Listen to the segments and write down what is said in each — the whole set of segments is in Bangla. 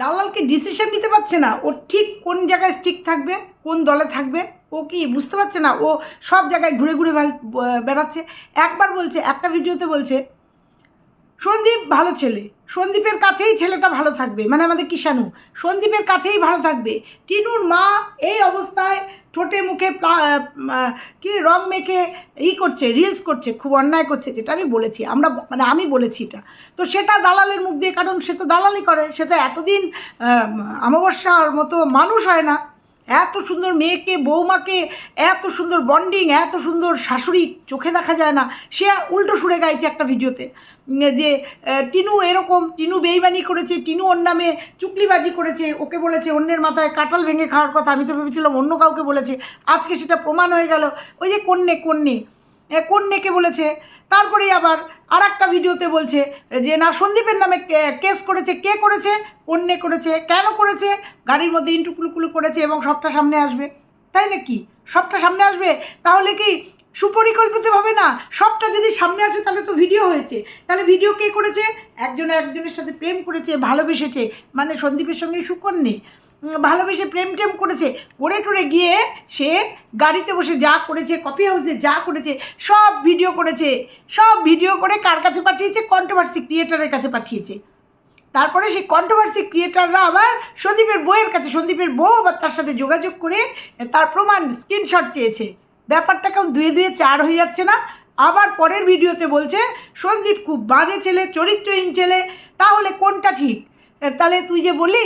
দালালকে ডিসিশন নিতে পারছে না। ও ঠিক কোন জায়গায় স্টিক থাকবে, কোন দলে থাকবে, ও কি বুঝতে পারছে না? ও সব জায়গায় ঘুরে ঘুরে বেড়াচ্ছে। একবার বলছে, একটা ভিডিওতে বলছে সন্দীপ ভালো ছেলে। সন্দীপের কাছেই ছেলেটা ভালো থাকবে মানে আমাদের কিষাণু। সন্দীপের কাছেই ভালো থাকবে। টিনুর মা এই অবস্থায় ঠোঁটে মুখে কি রং মেখে ই করছে রিলস করছে, খুব অন্যায় করছে, যেটা আমি বলেছি। আমরা মানে আমি বলেছি এটা। তো সেটা দালালের মুখ দিয়ে, কারণ সে তো দালালি করে, সে তো এতদিন অমাবস্যার মতো মানুষ হয় না। এত সুন্দর মেয়েকে, বৌমাকে, এত সুন্দর বন্ডিং এত সুন্দর শাশুড়ি চোখে দেখা যায় না। সে উল্টো সুরে গাইছে একটা ভিডিওতে যে টিনু এরকম, টিনু বেইমানি করেছে, টিনু ওর নামে চুকলিবাজি করেছে, ওকে বলেছে অন্যের মাথায় কাঁঠাল ভেঙে খাওয়ার কথা, আমি তো ভেবেছিলাম অন্য কাউকে বলেছে, আজকে সেটা প্রমাণ হয়ে গেল। ওই যে কন্যে কন্যে এ, নেকে বলেছে? তারপরেই আবার আর একটা ভিডিওতে বলছে যে না সন্দীপের নামে কেস করেছে কে করেছে? কন্যে করেছে? কেন করেছে? গাড়ির মধ্যে ইন্টুকুলুকুলু করেছে এবং সবটা সামনে আসবে। তাই নাকি? সবটা সামনে আসবে? তাহলে কি সুপরিকল্পিতভাবে না সবটা যদি সামনে আসে তাহলে তো ভিডিও হয়েছে। তাহলে ভিডিও কে করেছে? একজন একজনের সাথে প্রেম করেছে ভালোবেসেছে। মানে সন্দীপের সঙ্গে সুকন্যে। ভালোবেসে প্রেম টেম করেছে। করে টরে গিয়ে সে গাড়িতে বসে যা করেছে, কফি হাউসে যা করেছে, সব ভিডিও করেছে। সব ভিডিও করে কার কাছে পাঠিয়েছে? কন্ট্রোভার্সি ক্রিয়েটারের কাছে পাঠিয়েছে। তারপরে সেই কন্ট্রোভার্সি ক্রিয়েটাররা আবার সন্দীপের বইয়ের কাছে, সন্দীপের বউ আবার তার সাথে যোগাযোগ করে তার প্রমাণ স্ক্রিনশট চেয়েছে ব্যাপারটা কেমন দুয়ে দুয়ে চার হয়ে যাচ্ছে না? আবার পরের ভিডিওতে বলছে, সন্দীপ খুব বাজে ছেলে, চরিত্রহীন ছেলে, তাহলে কোনটা ঠিক? তাহলে তুই যে বলি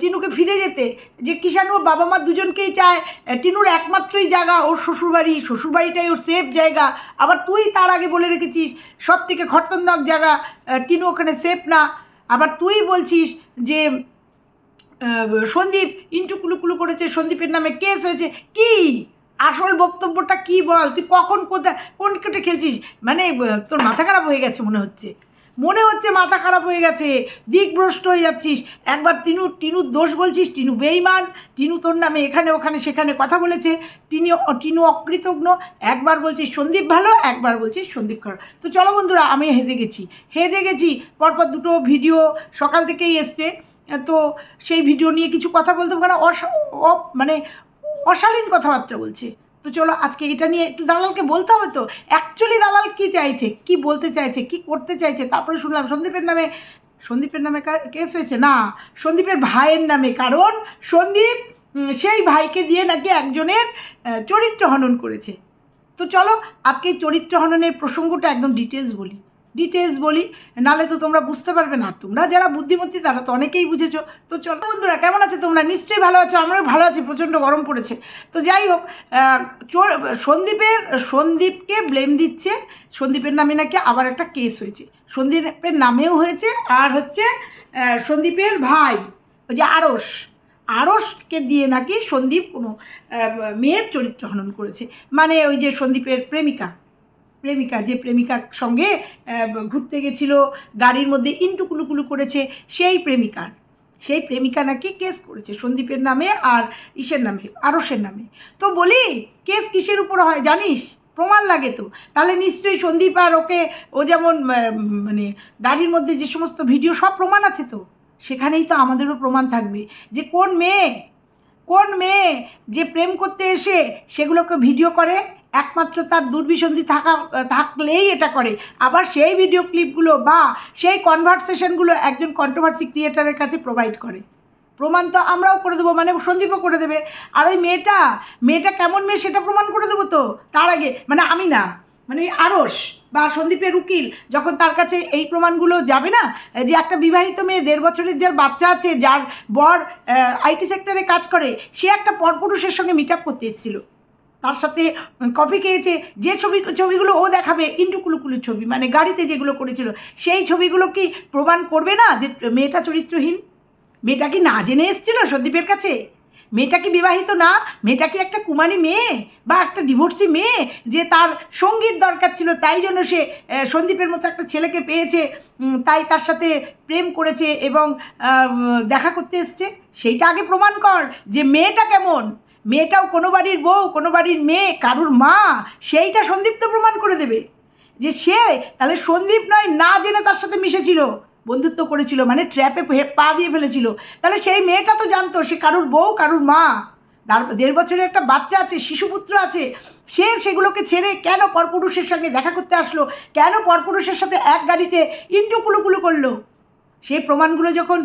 টিনুকে ফিরে যেতে, যে কিষাণু ওর বাবা মা দুজনকেই চায় টিনুর একমাত্রই জায়গা, ওর শ্বশুরবাড়ি, শ্বশুরবাড়িটাই ওর সেফ জায়গা। আবার তুই তার আগে বলে রেখেছিস সব থেকে খরতনাক জায়গা টিনু ওখানে সেফ না। আবার তুই বলছিস যে সন্দীপ, ইন্টু কুলুকুলু করেছে, সন্দীপের নামে কেস হয়েছে। কি? আসল বক্তব্যটা কি বল? তুই কখন কোথায়, কোন কেটে খেলছিস? মানে তোর মাথা খারাপ হয়ে গেছে মনে হচ্ছে। মনে হচ্ছে মাথা খারাপ হয়ে গেছে। দিকভ্রষ্ট হয়ে যাচ্ছিস। একবার টিনু, টিনুর দোষ বলছিস, টিনু বেইমান টিনু তোর নামে এখানে, ওখানে, সেখানে কথা বলেছে। টিনু টিনু অকৃতজ্ঞ। একবার বলছিস সন্দীপ ভালো, একবার বলছিস সন্দীপ খারাপ। তো চলো বন্ধুরা, আমি হেজে গেছি। হেজে গেছি, পরপর দুটো ভিডিও সকাল থেকেই এসছে। তো সেই ভিডিও নিয়ে কিছু কথা বলতে পারে অসা মানে অশালীন কথাবার্তা বলছে। তো চলো আজকে এটা নিয়ে একটু দালালকে বলতে হবে তো। অ্যাকচুয়ালি দালাল কি চাইছে? কি বলতে চাইছে? কি করতে চাইছে? তারপরে শুনলাম সন্দীপের নামে সন্দীপের নামে কেস হয়েছে? না, সন্দীপের ভাইয়ের নামে। কারণ সন্দীপ সেই ভাইকে দিয়ে নাকি একজনের চরিত্র হনন করেছে। তো চলো আজকে চরিত্র হননের প্রসঙ্গটা একদম ডিটেলস বলি। ডিটেলস বলি, নালে তো তোমরা বুঝতে পারবে না। তোমরা যারা বুদ্ধিমতী, তারা তো অনেকেই বুঝেছ। তো চলো বন্ধুরা, কেমন আছে তোমরা? নিশ্চয়ই ভালো আছো আমরাও ভালো আছি, প্রচণ্ড গরম পড়েছে। তো যাই হোক চোর, সন্দীপের, সন্দীপকে ব্লেম দিচ্ছে। সন্দীপের নামে নাকি আবার একটা কেস হয়েছে। সন্দীপের নামেও হয়েছে, আর হচ্ছে সন্দীপের ভাই, ওই যে আড়স আড়সকে দিয়ে নাকি সন্দীপ কোনো মেয়ের চরিত্র হনন করেছে। মানে ওই যে সন্দীপের প্রেমিকা। প্রেমিকা, যে প্রেমিকার সঙ্গে ঘুরতে গেছিল, গাড়ির মধ্যে ইন্টু কুলুকুলু করেছে, সেই প্রেমিকার। সেই প্রেমিকা নাকি কেস করেছে, সন্দীপের নামে আর ইসের নামে, আরসের নামে। তো বলি, কেস কিসের উপর হয় জানিস? প্রমাণ লাগে তো। তাহলে নিশ্চয়ই সন্দীপ আর ওকে, ও যেমন মানে গাড়ির মধ্যে যে সমস্ত ভিডিও সব প্রমাণ আছে তো, সেখানেই তো আমাদেরও প্রমাণ থাকবে। যে কোন মেয়ে কোন মেয়ে যে প্রেম করতে এসে সেগুলোকে ভিডিও করে একমাত্র তার দুর্বিসন্ধি থাকা, থাকলেই এটা করে। আবার সেই ভিডিও ক্লিপগুলো বা সেই কনভারসেশনগুলো একজন কন্ট্রোভার্সি ক্রিয়েটারের কাছে প্রোভাইড করে। প্রমাণ তো আমরাও করে দেবো মানে সন্দীপও করে দেবে। আর ওই মেয়েটা মেয়েটা কেমন মেয়ে সেটা প্রমাণ করে দেবো তো? তার আগে মানে আমি না মানে আরস বা সন্দীপের উকিল, যখন তার কাছে এই প্রমাণগুলো যাবে না যে একটা বিবাহিত মেয়ে, দেড় বছরের যার বাচ্চা আছে, যার বর আইটি সেক্টরে কাজ করে, সে একটা পরপুরুষের সঙ্গে মিট আপ করতে এসেছিল। তার সাথে কপি খেয়েছে, যে ছবি ছবিগুলো ও দেখাবে ইন্টুকুলুকুলু ছবি মানে গাড়িতে যেগুলো করেছিল, সেই ছবিগুলো কি প্রমাণ করবে না যে মেয়েটা চরিত্রহীন? মেয়েটা কি না জেনে এসেছিল সন্দীপের কাছে? মেয়েটা কি বিবাহিত না? মেয়েটা কি একটা কুমারী মেয়ে বা একটা ডিভোর্সি মেয়ে যে তার সংগীত দরকার ছিল, তাই জন্য সে সন্দীপের মতো একটা ছেলেকে পেয়েছে তাই তার সাথে প্রেম করেছে এবং দেখা করতে এসছে? সেইটা আগে প্রমাণ কর যে মেয়েটা কেমন? মেয়েটাও কোনো বাড়ির বউ, কোনো বাড়ির মেয়ে, কারুর মা, সেইটা সন্দীপ তো প্রমাণ করে দেবে। যে সে, তাহলে সন্দীপ নয়, না জেনে তার সাথে মিশেছিল। বন্ধুত্ব করেছিল মানে ট্র্যাপে পা দিয়ে ফেলেছিল। তাহলে সেই মেয়েটা তো জানতো, সে কারুর বউ, কারুর মা। দেড় বছরের একটা বাচ্চা আছে শিশুপুত্র আছে। সে সেগুলোকে ছেড়ে কেন পরপুরুষের সঙ্গে দেখা করতে আসলো? কেন পরপুরুষের সাথে এক গাড়িতে ইন্টু কুলুকুলু করল? সেই প্রমাণগুলো যখন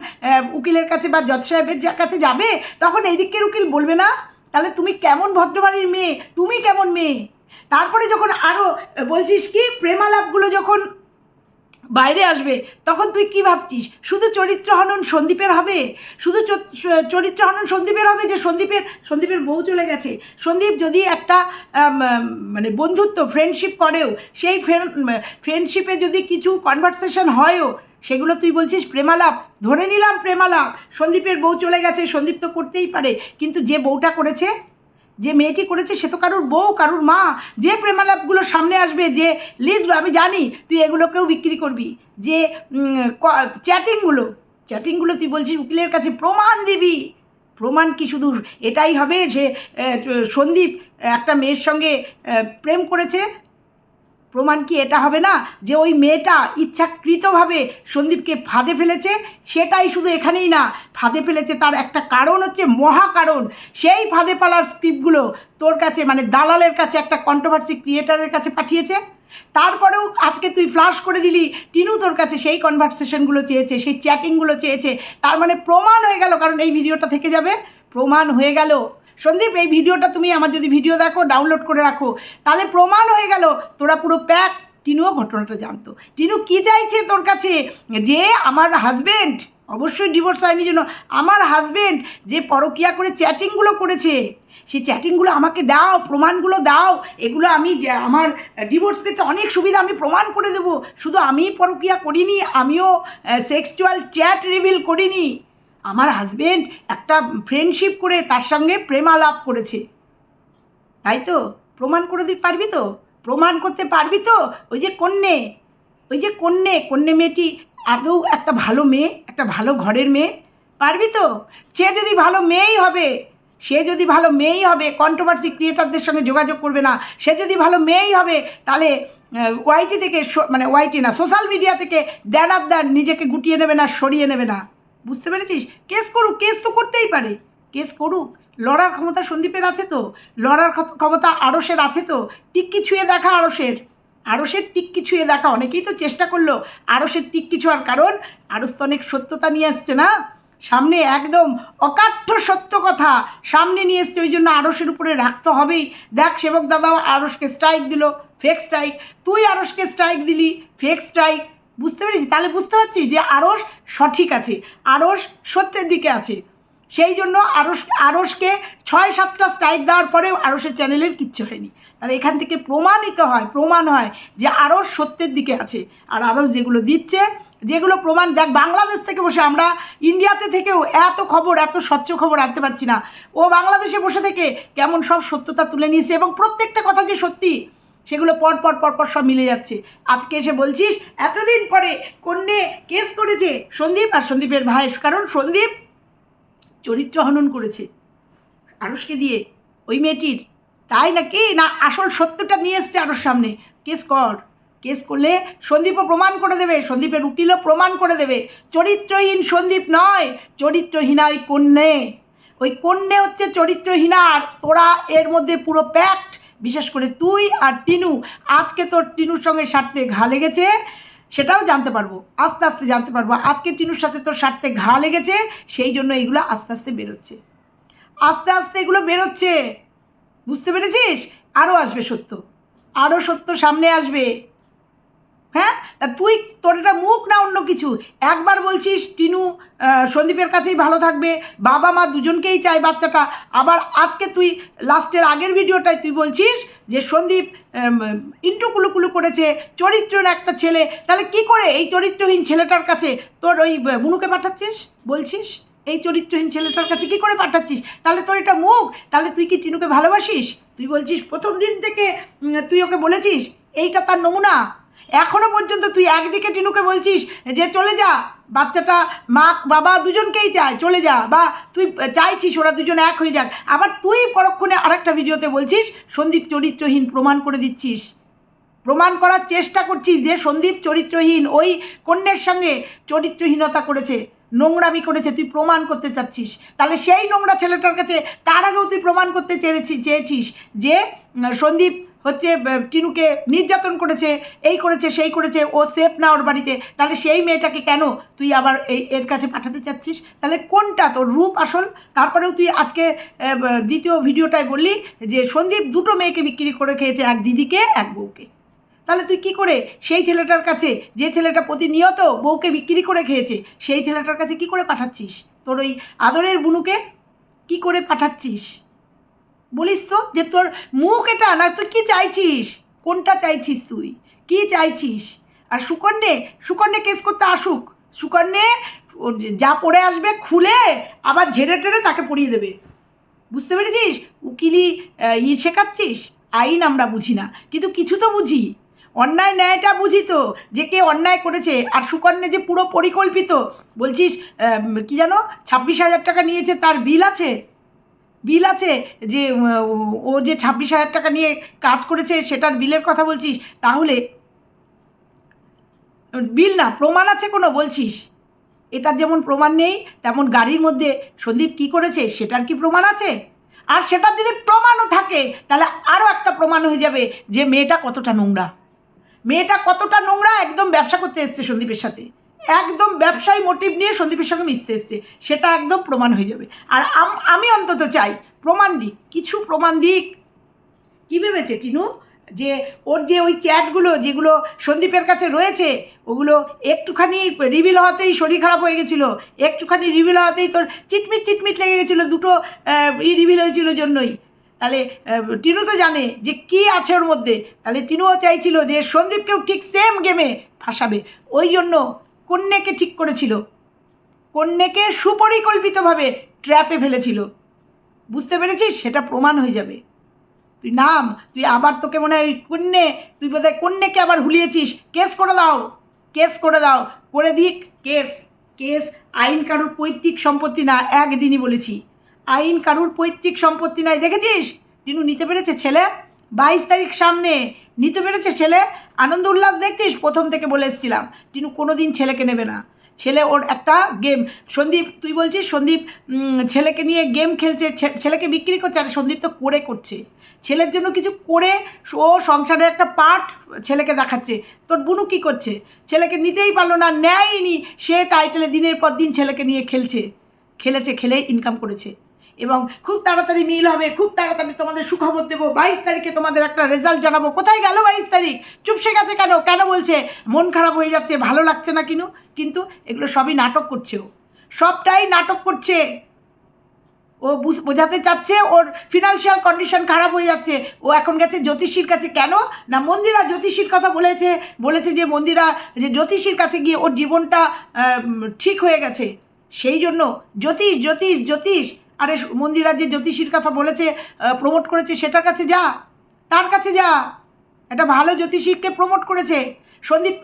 উকিলের কাছে বা জজ সাহেবের কাছে যাবে, তখন এই দিকের উকিল বলবে না? তাহলে তুমি কেমন ভদ্রবাড়ির মেয়ে? তুমি কেমন মেয়ে? তারপরে যখন আরও বলছিস কি, প্রেমালাপগুলো যখন বাইরে আসবে, তখন তুই কি ভাবছিস? শুধু চরিত্র হনন সন্দীপের হবে? শুধু চরিত্র হনন সন্দীপের হবে যে সন্দীপের সন্দীপের বউ চলে গেছে? সন্দীপ যদি একটা মানে বন্ধুত্ব ফ্রেন্ডশিপ করেও, সেই ফ্রেন্ডশিপে যদি কিছু কনভারসেশন হয়ও সেগুলো তুই বলছিস প্রেমালাপ? ধরে নিলাম প্রেমালাপ। সন্দীপের বউ চলে গেছে, সন্দীপ তো করতেই পারে। কিন্তু যে বউটা করেছে, যে মেয়েটি করেছে, সে তো কারুর বউ, কারুর মা। যে প্রেমালাপগুলো সামনে আসবে, যে লিস্ট, আমি জানি, তুই এগুলোকেও বিক্রি করবি। যে চ্যাটিংগুলো চ্যাটিংগুলো তুই বলছিস, উকিলের কাছে প্রমাণ দিবি। প্রমাণ কি শুধু এটাই হবে যে সন্দীপ একটা মেয়ের সঙ্গে প্রেম করেছে? প্রমাণ কি এটা হবে না যে ওই মেয়েটা ইচ্ছাকৃতভাবে সন্দীপকে ফাঁদে ফেলেছে? সেটাই শুধু এখানেই না, ফাঁদে ফেলেছে তার একটা কারণ হচ্ছে মহা কারণ সেই ফাঁদে পালার স্ক্রিপ্টগুলো তোর কাছে মানে দালালের কাছে, একটা কন্ট্রোভার্সি ক্রিয়েটারের কাছে পাঠিয়েছে। তারপরেও আজকে তুই ফ্লাশ করে দিলি, টিনু তোর কাছে সেই কনভারসেশনগুলো চেয়েছে, সেই চ্যাটিংগুলো চেয়েছে। তার মানে প্রমাণ হয়ে গেল, কারণ এই ভিডিওটা থেকে যাবে। প্রমাণ হয়ে গেল। সন্দীপ, এই ভিডিওটা তুমি আমার যদি ভিডিও দেখো ডাউনলোড করে রাখো, তাহলে প্রমাণ হয়ে গেল তোরা পুরো প্যাক টিনুও ঘটনাটা জানতো। টিনু কি চাইছে তোর কাছে? যে আমার হাজবেন্ড অবশ্যই ডিভোর্স হয়নি জন্য, আমার হাজবেন্ড যে পরকিয়া করে চ্যাটিংগুলো করেছে, সেই চ্যাটিংগুলো আমাকে দাও, প্রমাণগুলো দাও, এগুলো আমি আমার ডিভোর্স পেতে অনেক সুবিধা আমি প্রমাণ করে দেবো। শুধু আমি পরকিয়া করিনি, আমিও সেক্সুয়াল চ্যাট রিভিল করিনি। আমার হাজবেন্ড একটা ফ্রেন্ডশিপ করে তার সঙ্গে প্রেমালাপ করেছে। তাই তো? প্রমাণ করে দিতে পারবি তো? প্রমাণ করতে পারবি তো? ওই যে কন্যে, ওই যে কন্যে কন্যে মেয়েটি আদৌ একটা ভালো মেয়ে, একটা ভালো ঘরের মেয়ে। পারবি তো? সে যদি ভালো মেয়েই হবে, সে যদি ভালো মেয়েই হবে কন্ট্রোভার্সি ক্রিয়েটারদের সঙ্গে যোগাযোগ করবে না। সে যদি ভালো মেয়েই হবে, তাহলে ওয়াইটি থেকে মানে ওয়াইটি না সোশ্যাল মিডিয়া থেকে দেন নিজেকে গুটিয়ে নেবে না, সরিয়ে নেবে না। বুঝতে পেরেছিস? কেস করুক, কেস তো করতেই পারে। কেস করুক, লড়ার ক্ষমতা সন্দীপের আছে তো? লড়ার ক্ষমতা আড়সের আছে তো? টিক্কি ছুঁয়ে দেখা আড়সের আড়সের টিক্কি ছুঁয়ে দেখা? অনেকেই তো চেষ্টা করল আড়সের টিক্কি ছোঁয়ার কারণ। আড়স তো অনেক সত্যতা নিয়ে আসছে না? সামনে একদম অকাঠ্য সত্য কথা সামনে নিয়ে এসছে, ওই জন্য আড়সের উপরে রাখতে হবেই। দেখ, সেবক দাদাও আড়সকে স্ট্রাইক দিল ফেক স্ট্রাইক তুই আড়সকে স্ট্রাইক দিলি ফেক স্ট্রাইক বুঝতে পেরেছি? তাহলে বুঝতে পারছি যে আড়স সঠিক আছে আড়স সত্যের দিকে আছে। সেই জন্য আড়স আড়সকে ছয়, সাতটা স্ট্রাইক দেওয়ার পরেও আড়সের চ্যানেলের কিচ্ছু হয়নি। তাহলে এখান থেকে প্রমাণিত হয়, প্রমাণ হয় যে আড়স সত্যের দিকে আছে। আর আড়স যেগুলো দিচ্ছে, যেগুলো প্রমাণ, দেখ বাংলাদেশ থেকে বসে আমরা ইন্ডিয়াতে থেকেও এত খবর, এত স্বচ্ছ খবর আনতে পারছি না। ও বাংলাদেশে বসে থেকে কেমন সব সত্যতা তুলে নিয়েছে এবং প্রত্যেকটা কথা যে সত্যি সেগুলো পর পর পর পর সব মিলে যাচ্ছে। আজকে এসে বলছিস, এতদিন পরে কন্যে কেস করেছে সন্দীপ আর সন্দীপের ভাই, কারণ সন্দীপ চরিত্র হনন করেছে আড়সকে দিয়ে, ওই মেয়েটির। তাই নাকি না আসল সত্যটা নিয়ে এসছে আরোর সামনে? কেস কর। কেস করলে সন্দীপও প্রমাণ করে দেবে, সন্দীপের উকিলও প্রমাণ করে দেবে। চরিত্রহীন সন্দীপ নয়, চরিত্রহীনা ওই কন্যে। ওই কন্যে হচ্ছে চরিত্রহীনা আর তোরা এর মধ্যে পুরো প্যাক্ট বিশেষ করে তুই আর টিনু, আজকে তোর টিনুর সঙ্গে স্বার্থে ঘা লেগেছে, সেটাও জানতে পারব, আস্তে আস্তে জানতে পারব, আজকে টিনুর সাথে তোর স্বার্থে ঘা লেগেছে, সেই জন্য এইগুলো আস্তে আস্তে বেরোচ্ছে। আস্তে আস্তে এগুলো বেরোচ্ছে, বুঝতে পেরেছিস? আরও আসবে সত্য আরও সত্য সামনে আসবে। হ্যাঁ? তা তুই, তোর এটা মুখ না অন্য কিছু? একবার বলছিস, টিনু সন্দীপের কাছেই ভালো থাকবে, বাবা মা দুজনকেই চায় বাচ্চাটা। আবার আজকে তুই, লাস্টের আগের ভিডিওটায় তুই বলছিস যে সন্দীপ ইন্টু কুলুকুলু করেছে চরিত্রের একটা ছেলে। তাহলে কি করে এই চরিত্রহীন ছেলেটার কাছে তোর ওই বুনুকে পাঠাচ্ছিস? বলছিস? এই চরিত্রহীন ছেলেটার কাছে কি করে পাঠাচ্ছিস? তাহলে তোর এটা মুখ? তাহলে তুই কি টিনুকে ভালোবাসিস? তুই বলছিস, প্রথম দিন থেকে তুই ওকে বলেছিস, এইটা তার নমুনা। এখনও পর্যন্ত তুই একদিকে টিনুকে বলছিস যে চলে যা, বাচ্চাটা, মা, বাবা দুজনকেই চায়, চলে যা, বা তুই চাইছিস ওরা দুজন এক হয়ে যাক, আবার তুই পরক্ষণে আরেকটা ভিডিওতে বলছিস, সন্দীপ চরিত্রহীন প্রমাণ করে দিচ্ছিস। প্রমাণ করার চেষ্টা করছিস যে সন্দীপ চরিত্রহীন ওই কন্যের সঙ্গে চরিত্রহীনতা করেছে, নোংরামি করেছে, তুই প্রমাণ করতে চাচ্ছিস। তাহলে সেই নোংরা ছেলেটার কাছে তার আগেও তুই প্রমাণ করতে চেয়েছি চেয়েছিস যে সন্দীপ হচ্ছে টিনুকে নির্যাতন করেছে, এই করেছে, সেই করেছে, ও সেফ না ওর বাড়িতে। তাহলে সেই মেয়েটাকে কেন তুই আবার এই, এর কাছে পাঠাতে চাচ্ছিস? তাহলে কোনটা তোর রূপ আসল? তারপরেও তুই আজকে দ্বিতীয় ভিডিওটায় বললি যে সন্দীপ দুটো মেয়েকে বিক্রি করে খেয়েছে, এক দিদিকে, এক বউকে। তাহলে তুই কি করে সেই ছেলেটার কাছে, যে ছেলেটা প্রতিনিয়ত বউকে বিক্রি করে খেয়েছে, সেই ছেলেটার কাছে কি করে পাঠাচ্ছিস? তোর ওই আদরের বুনুকে কি করে পাঠাচ্ছিস? বলিস তো যে তোর মুখ এটা না, তুই কি চাইছিস? কোনটা চাইছিস তুই? কি চাইছিস? আর সুকন্যে সুকন্যে কেস করতে আসুক। সুকন্যে যা পড়ে আসবে খুলে আবার ঝেড়ে টেড়ে তাকে পড়িয়ে দেবে। বুঝতে পেরেছিস? উকিলি ই শেখাচ্ছিস? আইন আমরা বুঝি না, কিন্তু কিছু তো বুঝি। অন্যায় ন্যায়টা বুঝি তো, যে কে অন্যায় করেছে। আর সুকন্যা যে পুরো পরিকল্পিত, বলছিস কি জানো? ছাব্বিশ হাজার টাকা নিয়েছে, তার বিল আছে। বিল আছে যে, ও যে ছাব্বিশ হাজার টাকা নিয়ে কাজ করেছে, সেটার বিলের কথা বলছিস? তাহলে বিল না, প্রমাণ আছে কোনো বলছিস? এটার যেমন প্রমাণ নেই, তেমন গাড়ির মধ্যে সন্দীপ কি করেছে, সেটার কি প্রমাণ আছে? আর সেটার যদি প্রমাণও থাকে, তাহলে আরও একটা প্রমাণ হয়ে যাবে যে মেয়েটা কতটা নোংরা। মেয়েটা কতটা নোংরা, একদম ব্যবসা করতে এসছে সন্দীপের সাথে। একদম ব্যবসায়ী মোটিভ নিয়ে সন্দীপের সঙ্গে মিশতে এসছে। সেটা একদম প্রমাণ হয়ে যাবে। আর আম- অন্তত চাই, প্রমাণ দিক, কিছু প্রমাণ দিক। কী ভেবেছে টিনু? যে ওর যে ওই চ্যাটগুলো যেগুলো সন্দীপের কাছে রয়েছে, ওগুলো একটুখানি রিভিল হওয়াতেই শরীর খারাপ হয়ে গেছিল। একটুখানি রিভিল হওয়াতেই তোর চিটমিট চিটমিট লেগে গেছিল দুটো ই রিভিল হয়েছিল জন্যই। তাহলে টিনু তো জানে যে কি আছে ওর মধ্যে। তাহলে টিনুও চাইছিল যে সন্দীপকেও ঠিক সেম গেমে ফাঁসাবে। ওই জন্য কন্যাকে ঠিক করেছিল। কন্যাকে সুপরিকল্পিতভাবে ট্র্যাপে ফেলেছিল। বুঝতে পেরেছিস? সেটা প্রমাণ হয়ে যাবে। তুই নাম, তুই আবার তোকে মনে হয় কন্যে, তুই বোধহয় কন্যাকে আবার হুলিয়েছিস কেস করে দাও, কেস করে দাও। করে দিক, কেস। কেস আইন কারুর পৈতৃক সম্পত্তি না, একদিনই বলেছি। আইন কারুর পৈতৃক সম্পত্তি নাই। দেখেছিস? টিনু নিতে পেরেছে, ছেলে? বাইশ তারিখ সামনে, নিতে পেরেছে ছেলে? আনন্দ উল্লাস দেখছিস প্রথম থেকে বলে এসেছিলাম। টিনু কোনো দিন ছেলেকে নেবে না। ছেলে ওর একটা গেম। সন্দীপ, তুই বলছিস সন্দীপ ছেলেকে নিয়ে গেম খেলছে ছেলেকে বিক্রি করছে, আর সন্দীপ তো করে করছে। ছেলের জন্য কিছু করে ও সংসারের একটা পার্ট ছেলেকে দেখাচ্ছে। তোর বুনু কী করছে? ছেলেকে নিতেই পারল না, নেয়নি। সে টাইটেলে দিনের পর দিন ছেলেকে নিয়ে খেলছে। খেলেছে খেলে ইনকাম করেছে। এবং খুব তাড়াতাড়ি মিল হবে, খুব তাড়াতাড়ি তোমাদের সুখবর দেবো। বাইশ তারিখে তোমাদের একটা রেজাল্ট জানাব। কোথায় গেল বাইশ তারিখ? চুপসে গেছে কেন? কেন বলছে? মন খারাপ হয়ে যাচ্ছে, ভালো লাগছে না কিনু? কিন্তু এগুলো সবই নাটক করছে ও। সবটাই নাটক করছে। ও বুঝ- বোঝাতে চাচ্ছে, ওর ফিনান্সিয়াল কন্ডিশন খারাপ হয়ে যাচ্ছে। ও এখন গেছে জ্যোতিষীর কাছে। কেন? না, মন্দিরা জ্যোতিষীর কথা বলেছে বলেছে যে মন্দিরা, যে জ্যোতিষীর কাছে গিয়ে ওর জীবনটা ঠিক হয়ে গেছে। সেই জন্য জ্যোতিষ জ্যোতিষ জ্যোতিষ। আরে মন্দিরা যে জ্যোতিষীর কথা বলেছে প্রমোট করেছে, সেটার কাছে যা, তার কাছে যা। এটা ভালো জ্যোতিষীকে প্রমোট করেছে। সন্দীপ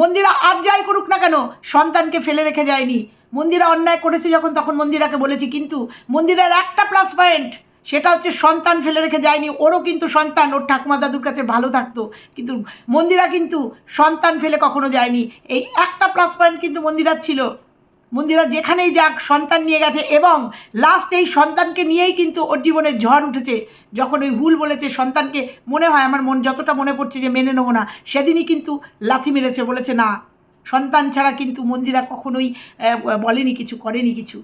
মন্দিরা আর যাই করুক না কেন, সন্তানকে ফেলে রেখে যায়নি। মন্দিরা অন্যায় করেছে যখন, তখন মন্দিরাকে বলেছি, কিন্তু মন্দিরার একটা প্লাস পয়েন্ট সেটা হচ্ছে সন্তান ফেলে রেখে যায়নি। ওরও কিন্তু সন্তান, ওর ঠাকুমা দাদুর কাছে ভালো থাকতো। কিন্তু মন্দিরা কিন্তু সন্তান ফেলে কখনো যায়নি। এই একটা প্লাস পয়েন্ট কিন্তু মন্দিরার ছিল। মন্দিরা যেখানেই যাক সন্তান নিয়ে গেছে এবং লাস্ট এই সন্তানকে নিয়েই কিন্তু ওর জীবনে ঝড় উঠেছে। যখন ওই হুল বলেছে সন্তানকে, মনে হয় আমার মন যতটা মনে পড়ছে যে মেনে নেব না। সেদিনই কিন্তু লাথি মেরেছে, বলেছে, না, সন্তান ছাড়া কিন্তু মন্দিরা কখনোই বলেনি কিছু, করেনি কিছু।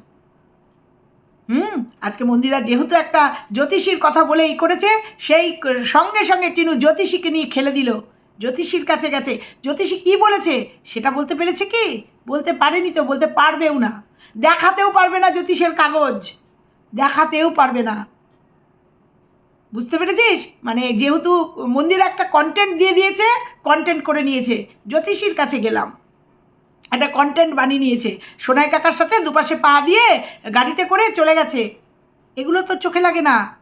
হুম, আজকে মন্দিরা যেহেতু একটা জ্যোতিষীর কথা বলে এই করেছে, সেই সঙ্গে সঙ্গে টিনু জ্যোতিষীকে নিয়ে খেলে দিল। জ্যোতিষীর কাছে গেছে। জ্যোতিষী কি বলেছে, সেটা বলতে পেরেছে কি? বলতে পারেনি তো, বলতে পারবেও না। দেখাতেও পারবে না জ্যোতিষের কাগজ। দেখাতেও পারবে না। বুঝতে পেরেছিস? মানে যেহেতু মন্দির একটা কন্টেন্ট দিয়ে দিয়েছে কন্টেন্ট করে নিয়েছে। জ্যোতিষীর কাছে গেলাম। একটা কন্টেন্ট বানিয়ে নিয়েছে। সোনাই কাকার সাথে দুপাশে পা দিয়ে গাড়িতে করে চলে গেছে। এগুলো তো চোখে লাগে না।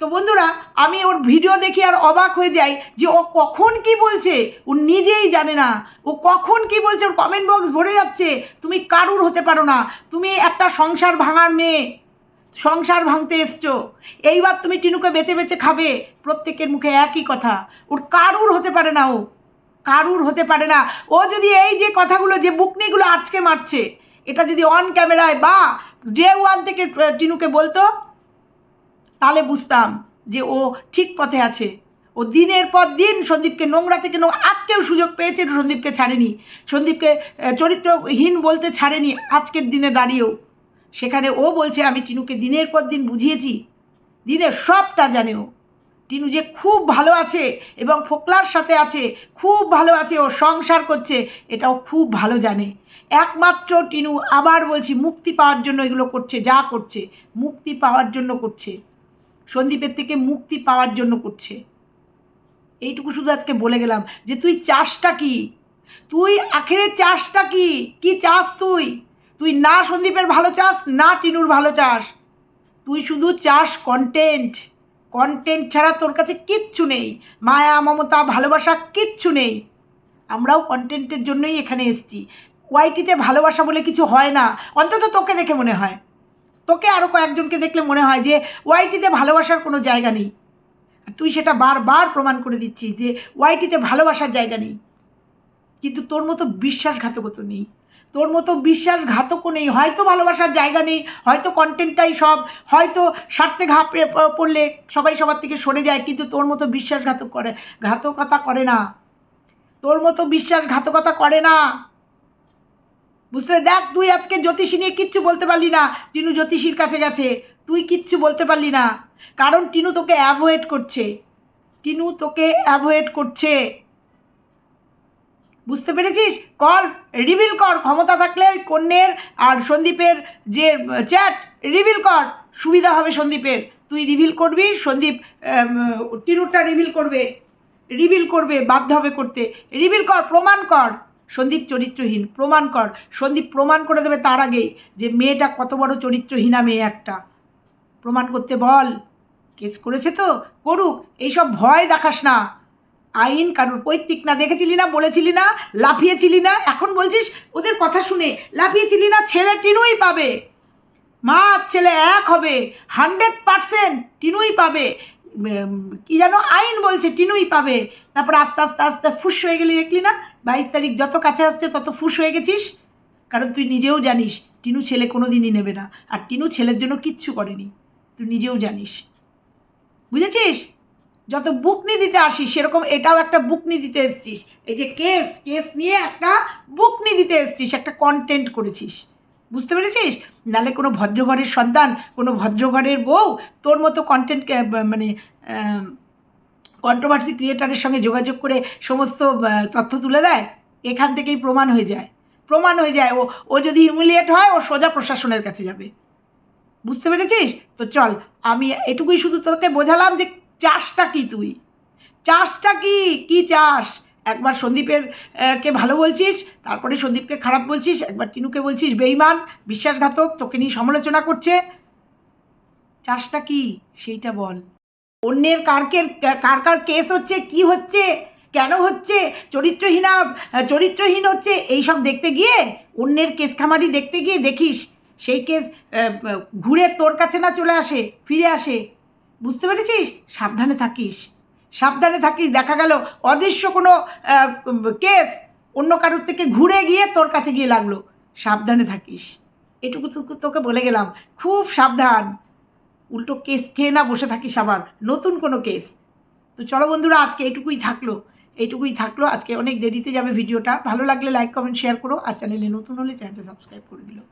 তো বন্ধুরা, আমি ওর ভিডিও দেখি আর অবাক হয়ে যাই যে ও কখন কি বলছে, ও নিজেই জানে না। ও কখন কি বলছে, ওর কমেন্ট বক্স ভরে যাচ্ছে। তুমি কারুর হতে পারো না। তুমি একটা সংসার ভাঙার মেয়ে। সংসার ভাঙতে এসছো। এইবার তুমি টিনুকে বেছে বেছে খাবে। প্রত্যেকের মুখে একই কথা। ওর কারুর হতে পারে না ও। কারুর হতে পারে না। ও যদি এই যে কথাগুলো, যে বুকনিগুলো আজকে মারছে, এটা যদি অন ক্যামেরায় বা ডে ওয়ান থেকে টিনুকে বলতো তাহলে বুঝতাম যে ও ঠিক পথে আছে। ও দিনের পর দিন সন্দীপকে নোংরা থেকে নোংরা আজকেও সুযোগ পেয়েছে সন্দীপকে ছাড়েনি। সন্দীপকে চরিত্রহীন বলতে ছাড়েনি আজকের দিনে দাঁড়িয়েও। সেখানে ও বলছে, আমি টিনুকে দিনের পর দিন বুঝিয়েছি। দিনের সবটা জানে ও। টিনু যে খুব ভালো আছে এবং ফোকলার সাথে আছে, খুব ভালো আছে, ও সংসার করছে এটাও খুব ভালো জানে। একমাত্র টিনু আবার বলছি, মুক্তি পাওয়ার জন্য এগুলো করছে, যা করছে, মুক্তি পাওয়ার জন্য করছে। সন্দীপের থেকে মুক্তি পাওয়ার জন্য করছে। এইটুকু শুধু আজকে বলে গেলাম যে তুই চাষটা কি? তুই আখেরে চাষটা কি? কি চাস তুই? তুই না সন্দীপের ভালো চাস না টিনুর ভালো চাস তুই শুধু চাস কন্টেন্ট কন্টেন্ট ছাড়া তোর কাছে কিচ্ছু নেই। মায়া, মমতা, ভালোবাসা কিচ্ছু নেই। আমরাও কন্টেন্টের জন্যই এখানে এসেছি। ওয়াইটিতে ভালোবাসা বলে কিছু হয় না। অন্তত তোকে দেখে মনে হয়। তোকে আরও কয়েকজনকে দেখলে মনে হয় যে ওয়াইটিতে ভালোবাসার কোনো জায়গা নেই। তুই সেটা বারবার প্রমাণ করে দিচ্ছিস যে ওয়াইটিতে ভালোবাসার জায়গা নেই। কিন্তু তোর মতো বিশ্বাসঘাতকতা নেই। তোর মতো বিশ্বাসঘাতকও নেই। হয়তো ভালোবাসার জায়গা নেই, হয়তো কন্টেন্টটাই সব, হয়তো স্বার্থে ঘা পড়লে সবাই সবার থেকে সরে যায়, কিন্তু তোর মতো বিশ্বাসঘাতক করে, ঘাতকতা করে না। তোর মতো বিশ্বাসঘাতকতা করে না। বুঝতে দেখ, তুই আজকে জ্যোতিষী নিয়ে কিচ্ছু বলতে পারলি না। টিনু জ্যোতিষীর কাছে গেছে। তুই কিচ্ছু বলতে পারলি না। কারণ টিনু তোকে অ্যাভয়েড করছে। টিনু তোকে অ্যাভয়েড করছে। বুঝতে পেরেছিস? কল রিভিল কর। ক্ষমতা থাকলে ওই কন্যের আর সন্দীপের যে চ্যাট রিভিল কর। সুবিধা হবে সন্দীপের। তুই রিভিল করবি, সন্দীপ টিনুরটা রিভিল করবে। রিভিল করবে, বাধ্য হবে করতে। রিভিল কর, প্রমাণ কর। সন্দীপ চরিত্রহীন, প্রমাণ কর। সন্দীপ প্রমাণ করে দেবে তার আগেই যে মেয়েটা কত বড় চরিত্রহীনা মেয়ে একটা। প্রমাণ করতে বল, কেস করেছে তো, করুক, এইসব ভয় দেখাস না। আইন কারুর পৈতৃক না, দেখেছিলি না, বলেছিলি না, লাফিয়েছিলি না, এখন বলছিস ওদের কথা শুনে লাফিয়েছিলি না, ছেলে টিনুই পাবে। মা, ছেলে এক হবে হান্ড্রেড পারসেন্ট টিনুই পাবে। কি যেন আইন বলছে, টিনুই পাবে। তারপর আস্তে আস্তে আস্তে ফুস হয়ে গেলি দেখলি না? বাইশ তারিখ যত কাছে আসছে তত ফুস হয়ে গেছিস? কারণ তুই নিজেও জানিস, টিনু ছেলে কোনো দিনই নেবে না। আর টিনু ছেলের জন্য কিচ্ছু করেনি। তুই নিজেও জানিস। বুঝেছিস? যত বুকনি দিতে আসিস, সেরকম এটাও একটা বুকনি দিতে এসছিস। এই যে কেস কেস নিয়ে একটা বুকনি দিতে এসছিস, একটা কন্টেন্ট করেছিস। বুঝতে পেরেছিস? নালে কোনো ভদ্রঘরের সন্তান, কোনো ভদ্রঘরের বউ তোর মতো কন্টেন্ট মানে কন্ট্রোভার্সি ক্রিয়েটারের সঙ্গে যোগাযোগ করে সমস্ত তথ্য তুলে দেয়? এখান থেকেই প্রমাণ হয়ে যায়। প্রমাণ হয়ে যায়। ও ও যদি হিউমিলিয়েট হয়, ও সোজা প্রশাসনের কাছে যাবে। বুঝতে পেরেছিস? তো চল, আমি এটুকুই শুধু তোকে বোঝালাম যে চাষটা কি তুই? চাষটা কি? কি চাষ? একবার সন্দীপের কে ভালো বলছিস, তারপরে সন্দীপকে খারাপ বলছিস, একবার টিনুকে বলছিস বেইমান, বিশ্বাসঘাতক, তোকে নিয়ে সমালোচনা করছে। চাষটা কি? সেইটা বল। অন্যের কারকের, কার কার কেস হচ্ছে, কি হচ্ছে, কেন হচ্ছে, চরিত্রহীনা, চরিত্রহীন হচ্ছে, এইসব দেখতে গিয়ে, অন্যের কেস খামারি দেখতে গিয়ে দেখিস, সেই কেস ঘুরে তোর কাছে না চলে আসে, ফিরে আসে। বুঝতে পেরেছিস? সাবধানে থাকিস। সাবধানে থাকিস, দেখা গেল। অদৃশ্য কোনো কেস অন্য কারোর থেকে ঘুরে গিয়ে তোর কাছে গিয়ে লাগল। সাবধানে থাকিস। এটুকু তোকে বলে গেলাম। খুব সাবধান। উল্টো কেস খেয়ে না বসে থাকিস আবার। নতুন কোনো কেস। তো চলো বন্ধুরা, আজকে এটুকুই থাকল। এইটুকুই থাকল। আজকে অনেক দেরিতে যাবে ভিডিওটা। ভালো লাগলে লাইক কমেন্ট শেয়ার করো। আর চ্যানেলে নতুন হলে চ্যানেলটা সাবস্ক্রাইব করে দিলো।